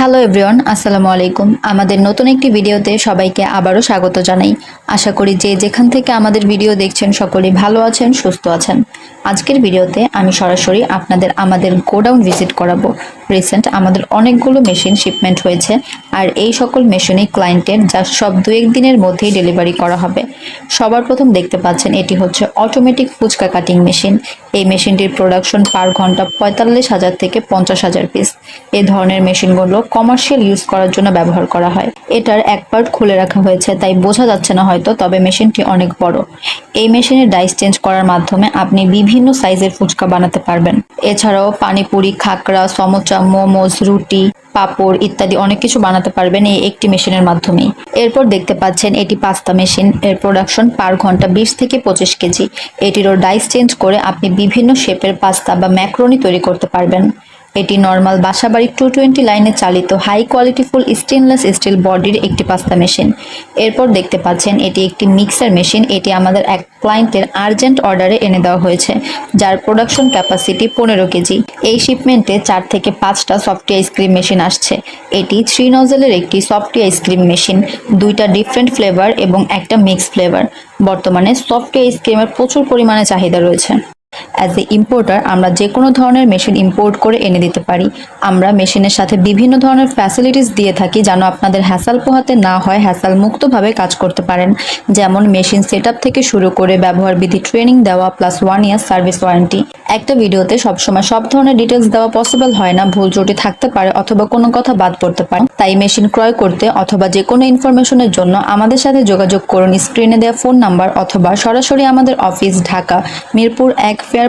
Hello everyone, আসসালামু আলাইকুম। আমাদের নতুন একটি ভিডিওতে সবাইকে আবারও স্বাগত জানাই। আশা করি যে যেখান থেকে আমাদের ভিডিও দেখছেন সকলেই ভালো আছেন, সুস্থ আছেন। আজকের ভিডিওতে আমি সরাসরি আপনাদের আমাদের গোডাউন ভিজিট করাবো। রিসেন্ট আমাদের অনেকগুলো মেশিন শিপমেন্ট হয়েছে আর এই সকল মেশিনই ক্লায়েন্টের যা সব দু এক দিনের মধ্যেই ডেলিভারি করা হবে। সবার প্রথম দেখতে পাচ্ছেন এটি হচ্ছে অটোমেটিক ফুচকা কাটিং মেশিন। এই মেশিনটির প্রোডাকশন পার ঘণ্টা পঁয়তাল্লিশ হাজার থেকে পঞ্চাশ হাজার পিস। এই ধরনের মেশিনগুলো কমার্শিয়াল ইউজ করার জন্য ব্যবহার করা হয়। এটার এক পার্ট খুলে রাখা হয়েছে, তাই বোঝা যাচ্ছে না হয়তো, তবে মেশিনটি অনেক বড়। এই মেশিনের ডাইস চেঞ্জ করার মাধ্যমে আপনি বিভিন্ন সাইজের ফুচকা বানাতে পারবেন। এছাড়াও পানিপুরি খাকরা সমোচা, মোমোজ, রুটি, পাপড় ইত্যাদি অনেক কিছু বানাতে পারবেন এই একটি মেশিনের মাধ্যমেই। এরপর দেখতে পাচ্ছেন এটি পাস্তা মেশিন এর প্রোডাকশন পার ঘণ্টা বিশ থেকে পঁচিশ কেজি। এটিরও ডাইস চেঞ্জ করে আপনি বিভিন্ন শেপের পাস্তা বা ম্যাক্রোনি তৈরি করতে পারবেন। এটি নর্মাল বাসাবাড়ি টু টোয়েন্টি লাইনে চালিত high quality full stainless steel বডির একটি পাস্তা মেশিন এরপর দেখতে পাচ্ছেন এটি একটি মিক্সার মেশিন এটি আমাদের এক ক্লায়েন্টের আর্জেন্ট অর্ডারে এনে দেওয়া হয়েছে, যার প্রোডাকশন ক্যাপাসিটি পনেরো কেজি। এই শিপমেন্টে চার থেকে পাঁচটা সফটি আইসক্রিম মেশিন আসছে। এটি থ্রি নজেলের একটি সফটি আইসক্রিম মেশিন দুইটা ডিফারেন্ট ফ্লেভার এবং একটা মিক্স ফ্লেভার বর্তমানে সফটি আইসক্রিমের প্রচুর পরিমাণে চাহিদা রয়েছে। অ্যাজ এ ইম্পোর্টার আমরা যে কোনো ধরনের মেশিন ইম্পোর্ট করে এনে দিতে পারি। আমরা মেশিনের সাথে বিভিন্ন ধরনের ফ্যাসিলিটিস দিয়ে থাকি যেন আপনাদের হ্যাসাল পোহাতে না হয় হ্যাসাল মুক্তভাবে কাজ করতে পারেন। যেমন মেশিন সেট থেকে শুরু করে ব্যবহার বিধি ট্রেনিং দেওয়া plus one year service warranty একটা ভিডিওতে সবসময় সব ধরনের ডিটেলস দেওয়া পসিবল হয় না, ভুল ত্রুটি থাকতে পারে অথবা কোনো কথা বাদ পড়তে পারে। তাই মেশিন ক্রয় করতে অথবা যে কোনো ইনফরমেশনের জন্য আমাদের সাথে যোগাযোগ করুন। স্ক্রিনে দেওয়া ফোন নাম্বার অথবা সরাসরি আমাদের অফিস ঢাকা, মিরপুর এক ফেয়ার